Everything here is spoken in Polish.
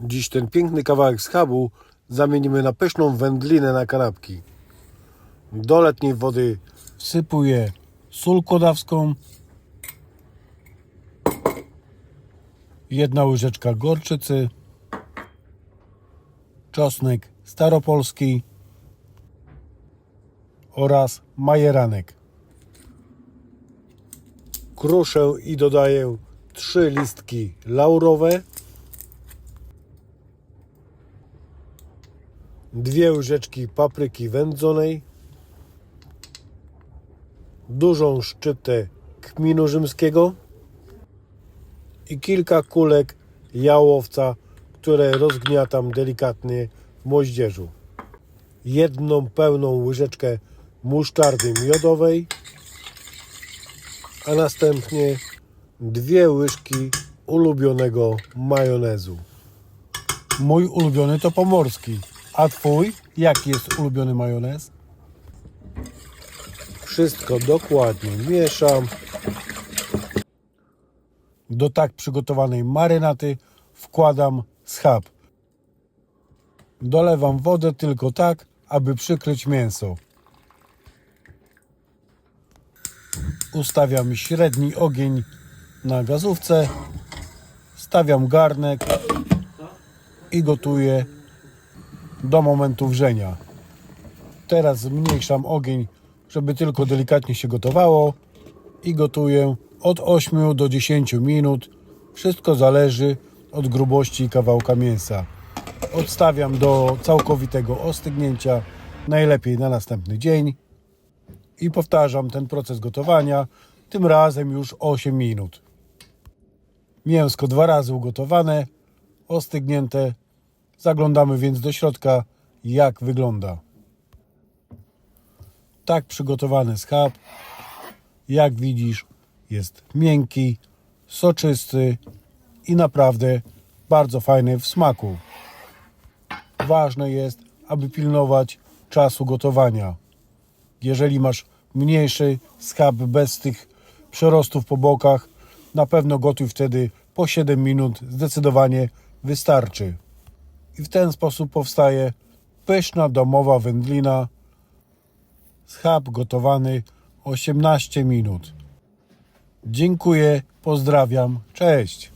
Dziś ten piękny kawałek schabu zamienimy na pyszną wędlinę na kanapki. Do letniej wody wsypuję sól kodawską, jedna łyżeczka gorczycy, czosnek staropolski oraz majeranek. Kruszę i dodaję trzy listki laurowe, dwie łyżeczki papryki wędzonej, dużą szczytę kminu rzymskiego i kilka kulek jałowca, które rozgniatam delikatnie w moździerzu. Jedną pełną łyżeczkę musztardy miodowej, a następnie dwie łyżki ulubionego majonezu. Mój ulubiony to pomorski. A twój? Jaki jest ulubiony majonez? Wszystko dokładnie mieszam. Do tak przygotowanej marynaty wkładam schab. Dolewam wodę tylko tak, aby przykryć mięso. Ustawiam średni ogień na gazówce. Stawiam garnek i gotuję do momentu wrzenia. Teraz zmniejszam ogień, żeby tylko delikatnie się gotowało i gotuję od 8 do 10 minut. Wszystko zależy od grubości kawałka mięsa. Odstawiam do całkowitego ostygnięcia, najlepiej na następny dzień i powtarzam ten proces gotowania, tym razem już 8 minut. Mięsko dwa razy ugotowane, ostygnięte. Zaglądamy więc do środka, jak wygląda. Tak przygotowany schab, jak widzisz, jest miękki, soczysty i naprawdę bardzo fajny w smaku. Ważne jest, aby pilnować czasu gotowania. Jeżeli masz mniejszy schab bez tych przerostów po bokach, na pewno gotuj wtedy po 7 minut, zdecydowanie wystarczy. I w ten sposób powstaje pyszna domowa wędlina. Schab gotowany 18 minut. Dziękuję, pozdrawiam, cześć.